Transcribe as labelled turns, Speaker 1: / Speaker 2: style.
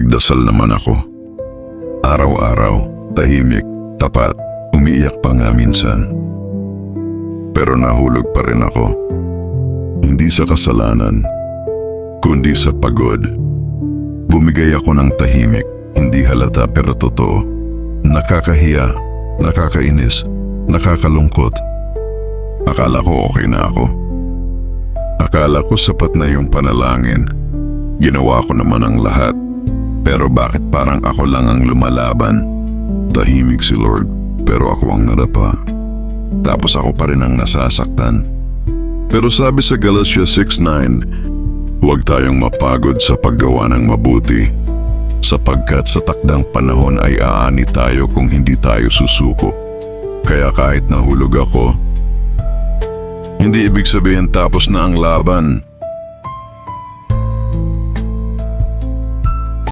Speaker 1: Nagdasal naman ako. Araw-araw, tahimik, tapat, umiiyak pa nga minsan. Pero nahulog pa rin ako. Hindi sa kasalanan, kundi sa pagod. Bumigay ako ng tahimik, hindi halata pero totoo. Nakakahiya, nakakainis, nakakalungkot. Akala ko okay na ako. Akala ko sapat na yung panalangin. Ginawa ko naman ang lahat. Pero bakit parang ako lang ang lumalaban? Tahimik si Lord, pero ako ang nadapa. Tapos ako pa rin ang nasasaktan. Pero sabi sa Galatia 6.9, huwag tayong mapagod sa paggawa ng mabuti, sapagkat sa takdang panahon ay aani tayo kung hindi tayo susuko. Kaya kahit nahulog ako, hindi ibig sabihin tapos na ang laban.